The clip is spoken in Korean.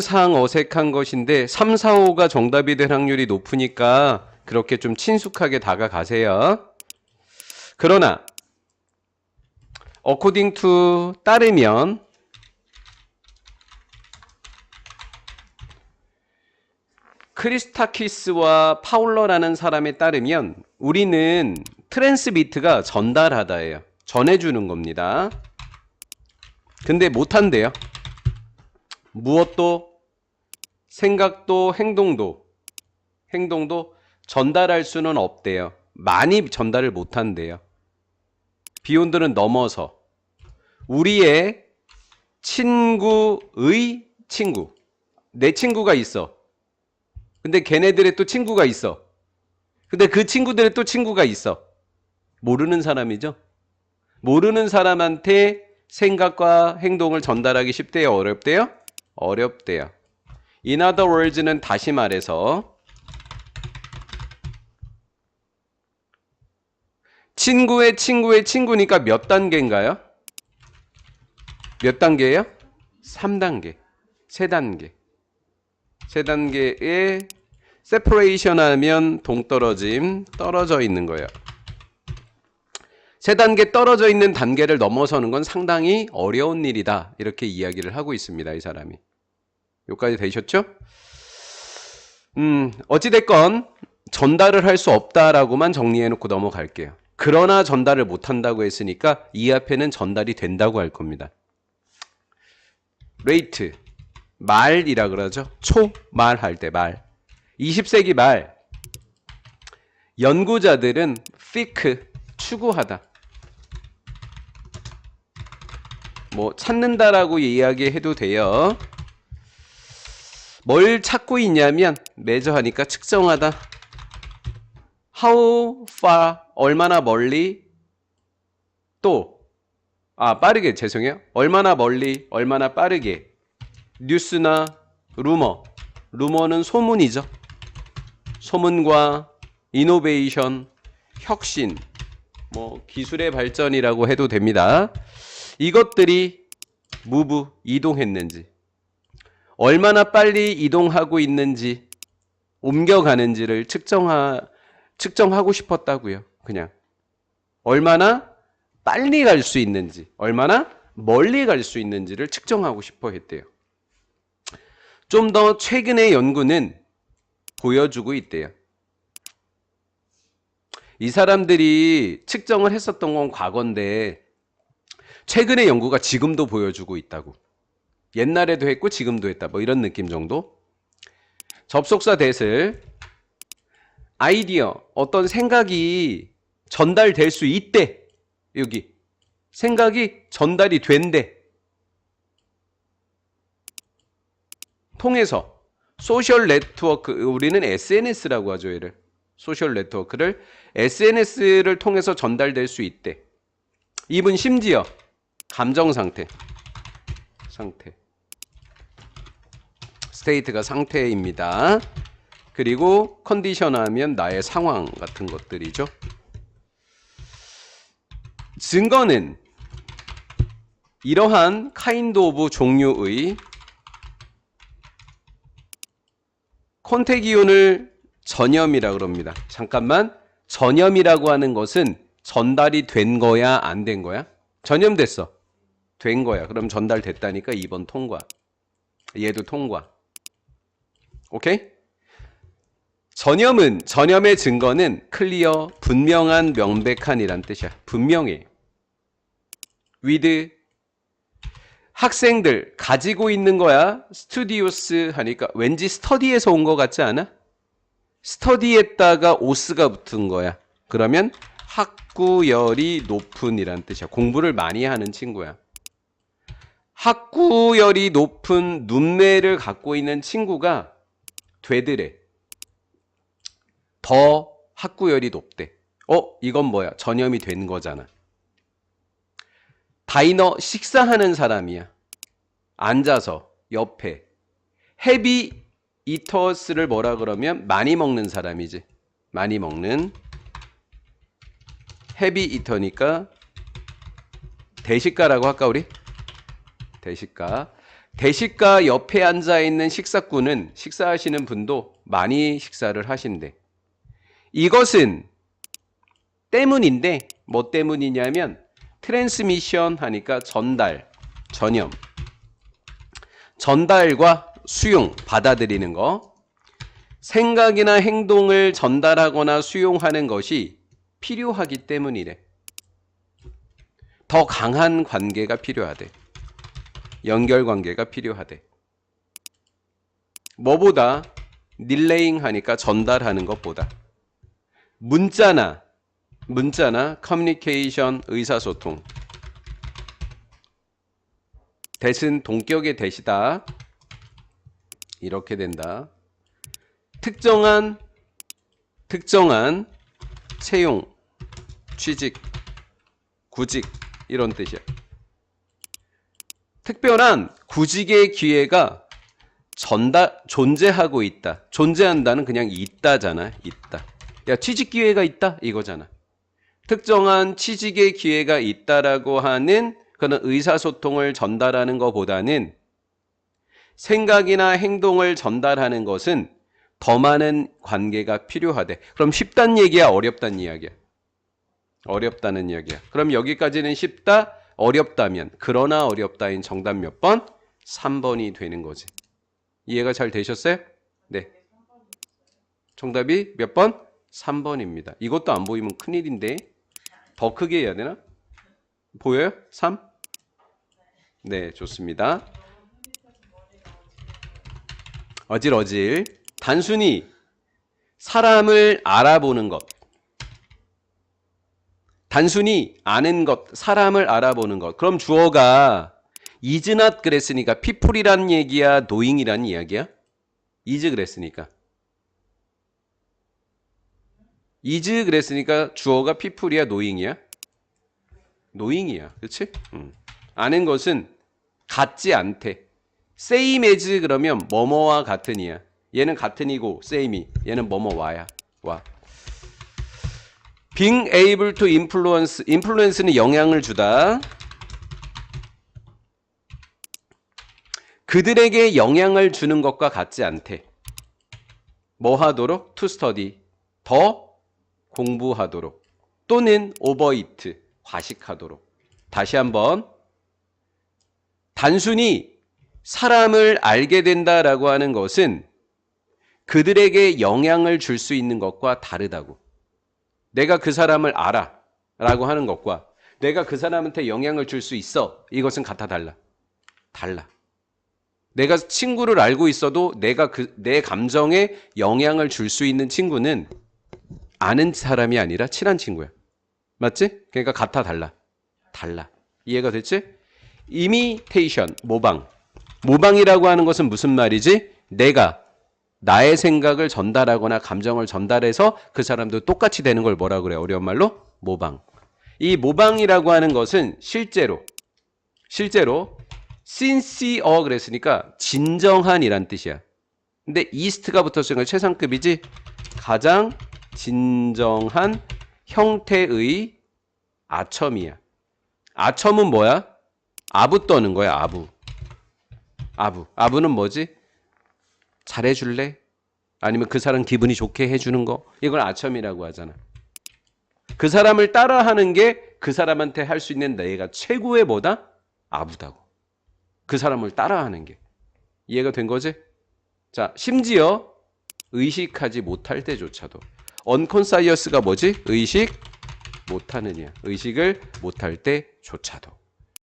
상 어색한 것인데 3, 4, 5가 정답이 될 확률이 높으니까 그렇게 좀 친숙하게 다가가세요. 그러나 according to 따르면 크리스타키스와 파울러라는 사람에 따르면 우리는 트랜스미트가 전달하다예요. 전해주는 겁니다. 근데 못한대요. 무엇도 생각도 행동도 행동도 전달할 수는 없대요. 많이 전달을 못한대요. 비욘드는 넘어서 우리의 친구의 친구 내 친구가 있어. 근데 걔네들의 또 친구가 있어. 근데 그 친구들의 또 친구가 있어. 모르는 사람이죠. 모르는 사람한테 생각과 행동을 전달하기 쉽대요, 어렵대요? 어렵대요. In other words는 다시 말해서 친구의 친구의 친구니까 몇 단계인가요? 몇 단계예요? 3단계. 3단계. 3단계의 separation 하면 동떨어짐, 떨어져 있는 거예요. 세 단계 떨어져 있는 단계를 넘어서는 건 상당히 어려운 일이다. 이렇게 이야기를 하고 있습니다. 이 사람이. 여기까지 되셨죠? 음, 어찌됐건 전달을 할 수 없다라고만 정리해놓고 넘어갈게요. 그러나 전달을 못한다고 했으니까 이 앞에는 전달이 된다고 할 겁니다. 레이트, 말이라 그러죠. 초, 말 할 때 말. 20세기 말. 연구자들은 thick, 추구하다. 뭐 찾는다라고 이야기해도 돼요. 뭘 찾고 있냐면 매저하니까 측정하다. How far 얼마나 멀리 또 아 빠르게 죄송해요. 얼마나 멀리 얼마나 빠르게 뉴스나 루머 루머는 소문이죠. 소문과 이노베이션 혁신 뭐 기술의 발전이라고 해도 됩니다. 이것들이 무브 이동했는지 얼마나 빨리 이동하고 있는지 옮겨가는지를 측정하 측정하고 싶었다고요. 그냥 얼마나 빨리 갈 수 있는지 얼마나 멀리 갈 수 있는지를 측정하고 싶어 했대요. 좀 더 최근의 연구는 보여주고 있대요. 이 사람들이 측정을 했었던 건 과거인데 최근의 연구가 지금도 보여주고 있다고. 옛날에도 했고 지금도 했다. 뭐 이런 느낌 정도. 접속사 대슬 아이디어 어떤 생각이 전달될 수 있대. 여기 생각이 전달이 된대. 통해서 소셜 네트워크 우리는 SNS라고 하죠, 얘를. 소셜 네트워크를 SNS를 통해서 전달될 수 있대. 이분 심지어 감정 상태. 상태. 스테이트가 상태입니다. 그리고 컨디션 하면 나의 상황 같은 것들이죠. 증거는 이러한 카인드 오브 종류의 콘테기온을 전염이라 그럽니다. 잠깐만. 전염이라고 하는 것은 전달이 된 거야, 안 된 거야? 전염됐어. 된 거야. 그럼 전달됐다니까 2번 통과. 얘도 통과. 오케이? 전염은 전염의 증거는 클리어, 분명한, 명백한이란 뜻이야. 분명해. with 학생들 가지고 있는 거야. 스튜디오스 하니까 왠지 스터디에서 온 것 같지 않아? 스터디에다가 오스가 붙은 거야. 그러면 학구열이 높은 이란 뜻이야. 공부를 많이 하는 친구야. 학구열이 높은 눈매를 갖고 있는 친구가 되드래. 더 학구열이 높대. 어, 이건 뭐야? 전염이 된 거잖아. 다이너 식사하는 사람이야. 앉아서 옆에 헤비 이터스를 뭐라 그러면 많이 먹는 사람이지. 많이 먹는 헤비 이터니까 대식가라고 할까 우리? 대식가. 대식가 옆에 앉아 있는 식사꾼은 식사하시는 분도 많이 식사를 하신대. 이것은 때문인데 뭐 때문이냐면 트랜스미션 하니까 전달, 전염. 전달과 수용, 받아들이는 거. 생각이나 행동을 전달하거나 수용하는 것이 필요하기 때문이래. 더 강한 관계가 필요하대. 연결 관계가 필요하대. 뭐보다 릴레잉 하니까 전달하는 것보다 문자나 문자나 커뮤니케이션 의사소통 대신 동격의 대시다 이렇게 된다. 특정한 특정한 채용 취직 구직 이런 뜻이야. 특별한 구직의 기회가 전달 존재하고 있다. 존재한다는 그냥 있다잖아. 있다. 야 취직 기회가 있다 이거잖아. 특정한 취직의 기회가 있다라고 하는 그런 의사소통을 전달하는 것보다는 생각이나 행동을 전달하는 것은 더 많은 관계가 필요하대. 그럼 쉽단 얘기야, 어렵단 이야기야? 어렵다는 이야기야. 그럼 여기까지는 쉽다, 어렵다면 그러나 어렵다인 정답 몇 번? 3번이 되는 거지. 이해가 잘 되셨어요? 네. 정답이 몇 번? 3번입니다. 이것도 안 보이면 큰일인데 더 크게 해야 되나? 보여요? 3? 네, 좋습니다. 어질어질. 단순히 사람을 알아보는 것. 단순히 아는 것, 사람을 알아보는 것. 그럼 주어가 is not 그랬으니까 people이란 얘기야, knowing이란 이야기야? is 그랬으니까. is 그랬으니까 주어가 people이야, knowing이야? knowing이야. 그렇지? 음. 아는 것은 같지 않대. same as 그러면 뭐뭐와 같은이야. 얘는 같은이고 same이. 얘는 뭐뭐와야. 와. Being able to influence, influence는 영향을 주다. 그들에게 영향을 주는 것과 같지 않대. 뭐 하도록? to study. 더 공부하도록. 또는 overeat. 과식하도록. 다시 한번. 단순히 사람을 알게 된다라고 하는 것은 그들에게 영향을 줄 수 있는 것과 다르다고. 내가 그 사람을 알아. 라고 하는 것과 내가 그 사람한테 영향을 줄 수 있어. 이것은 같아 달라. 달라. 내가 친구를 알고 있어도 내가 그, 내 감정에 영향을 줄 수 있는 친구는 아는 사람이 아니라 친한 친구야. 맞지? 그러니까 같아 달라. 달라. 이해가 됐지? 이미테이션, 모방. 모방이라고 하는 것은 무슨 말이지? 내가 나의 생각을 전달하거나 감정을 전달해서 그 사람도 똑같이 되는 걸 뭐라 그래? 어려운 말로 모방. 이 모방이라고 하는 것은 실제로 실제로 sincere 그랬으니까 진정한이란 뜻이야. 근데 east가 붙었으니까 최상급이지. 가장 진정한 형태의 아첨이야. 아첨은 뭐야? 아부 떠는 거야, 아부. 아부. 아부는 뭐지? 잘해줄래? 아니면 그 사람 기분이 좋게 해주는 거? 이걸 아첨이라고 하잖아. 그 사람을 따라하는 게 그 사람한테 할 수 있는 내가 최고의 뭐다? 아부다고. 그 사람을 따라하는 게. 이해가 된 거지? 자, 심지어 의식하지 못할 때조차도. 언컨사이어스가 뭐지? 의식 못하느냐. 의식을 못할 때조차도.